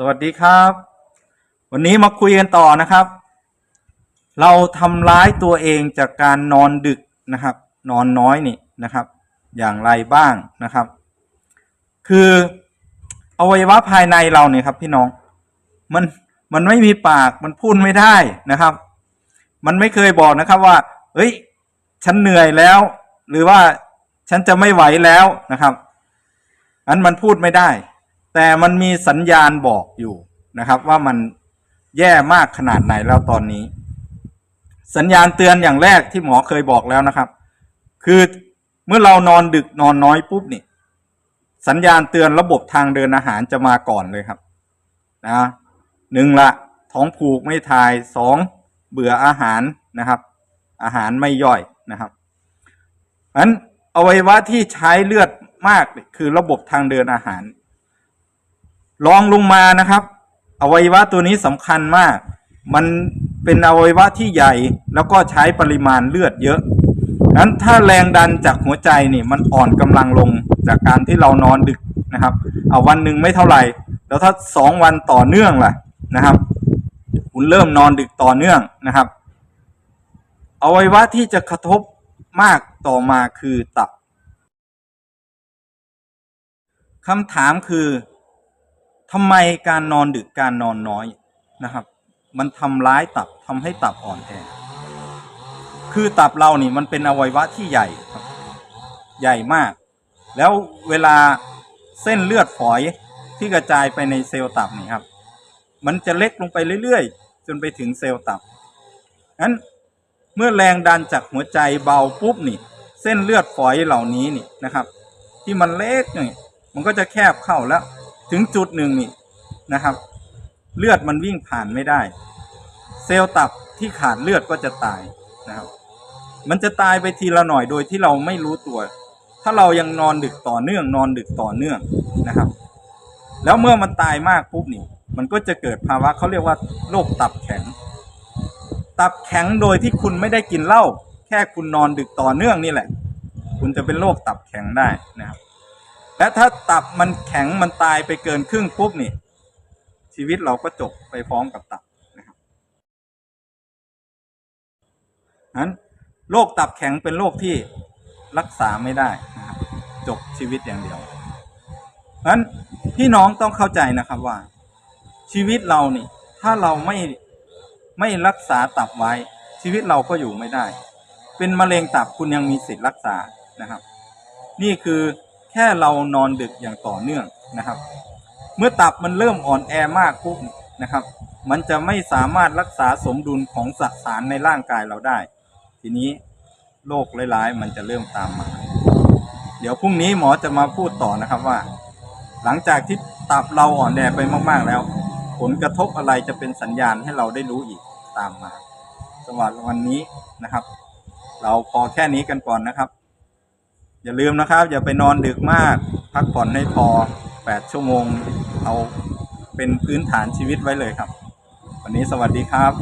สวัสดีครับ วันนี้มาคุยกันต่อนะครับ เราทำร้ายตัวเองจากการนอนดึกนะครับ นอนน้อยนี่นะครับ อย่างไรบ้างนะครับ คืออวัยวะภายในเราเนี่ยครับ พี่น้องมันมันไม่มีปากมันพูดไม่ได้นะครับ มันไม่เคยบอกนะครับว่า เฮ้ย ฉันเหนื่อยแล้ว หรือว่าฉันจะไม่ไหวแล้วนะครับอันมันพูดไม่ได้ แต่มันมีสัญญาณบอกอยู่นะครับว่ามันแย่มากขนาดไหนแล้วตอนนี้ สัญญาณเตือนอย่างแรกที่หมอเคยบอกแล้วนะครับ คือเมื่อเรานอนดึกนอนน้อยปุ๊บนี่สัญญาณเตือนระบบทางเดินอาหารจะมาก่อนเลยครับนะหนึ่งละท้องผูกไม่ทายสองเบื่ออาหารนะครับ อาหารไม่ย่อยนะครับอันอวัยวะที่ใช้เลือดมากคือระบบทางเดินอาหาร รองลงมานะครับ อวัยวะตัวนี้สำคัญมาก มันเป็นอวัยวะที่ใหญ่แล้วก็ใช้ปริมาณเลือดเยอะนั้นถ้าแรงดันจากหัวใจนี่มันอ่อนกำลังลงจากการที่เรานอนดึกนะครับ เอาวันหนึ่งไม่เท่าไหร่ แล้วถ้าสองวันต่อเนื่องล่ะนะครับ คุณเริ่มนอนดึกต่อเนื่องนะครับอวัยวะที่จะกระทบมากต่อมาคือตับคำถามคือ ทำไมการนอนดึกการนอนน้อยนะครับ มันทำร้ายตับทำให้ตับอ่อนแอ คือตับเรานี่มันเป็นอวัยวะที่ใหญ่ครับ ใหญ่มาก แล้วเวลาเส้นเลือดฝอยที่กระจายไปในเซลล์ตับนี่ครับ มันจะเล็กลงไปเรื่อยๆ จนไปถึงเซลล์ตับนั้นเมื่อแรงดันจากหัวใจเบาปุ๊บนี่ เส้นเลือดฝอยเหล่านี้นี่นะครับ ที่มันเล็กนี่มันก็จะแคบเข้าแล้ว ถึงจุดหนึ่งนี่นะครับ เลือดมันวิ่งผ่านไม่ได้ เซลล์ตับที่ขาดเลือดก็จะตายนะครับ มันจะตายไปทีละหน่อยโดยที่เราไม่รู้ตัว ถ้าเรายังนอนดึกต่อเนื่อง นอนดึกต่อเนื่องนะครับ แล้วเมื่อมันตายมากปุ๊บนี่ มันก็จะเกิดภาวะเขาเรียกว่าโรคตับแข็ง ตับแข็งโดยที่คุณไม่ได้กินเหล้าแค่คุณนอนดึกต่อเนื่องนี่แหละ คุณจะเป็นโรคตับแข็งได้นะครับ และถ้าตับมันแข็งมันตายไปเกินครึ่งปุ๊บนี่ ชีวิตเราก็จบไปพร้อมกับตับนะครับนั้นโรคตับแข็งเป็นโรคที่รักษาไม่ได้นะครับจบชีวิตอย่างเดียวนั้นพี่น้องต้องเข้าใจนะครับว่า ชีวิตเรานี่ ถ้าเราไม่ไม่รักษาตับไว้ ชีวิตเราก็อยู่ไม่ได้ เป็นมะเร็งตับคุณยังมีสิทธิ์รักษานะครับ นี่คือ แค่เรานอนดึกอย่างต่อเนื่องนะครับ เมื่อตับมันเริ่มอ่อนแอมากปุ๊บนะครับ มันจะไม่สามารถรักษาสมดุลของสสารในร่างกายเราได้ ทีนี้โรคร้ายๆ มันจะเริ่มตามมา เดี๋ยวพรุ่งนี้หมอจะมาพูดต่อนะครับว่า หลังจากที่ตับเราอ่อนแอไปมากๆแล้ว ผลกระทบอะไรจะเป็นสัญญาณให้เราได้รู้อีกตามมาสวัสดีวันนี้นะครับ เราพอแค่นี้กันก่อนนะครับ อย่าลืมนะครับ อย่าไปนอนดึกมาก พักผ่อนให้พอ 8 ชั่วโมง เอาเป็นพื้นฐานชีวิตไว้เลยครับ วันนี้สวัสดีครับ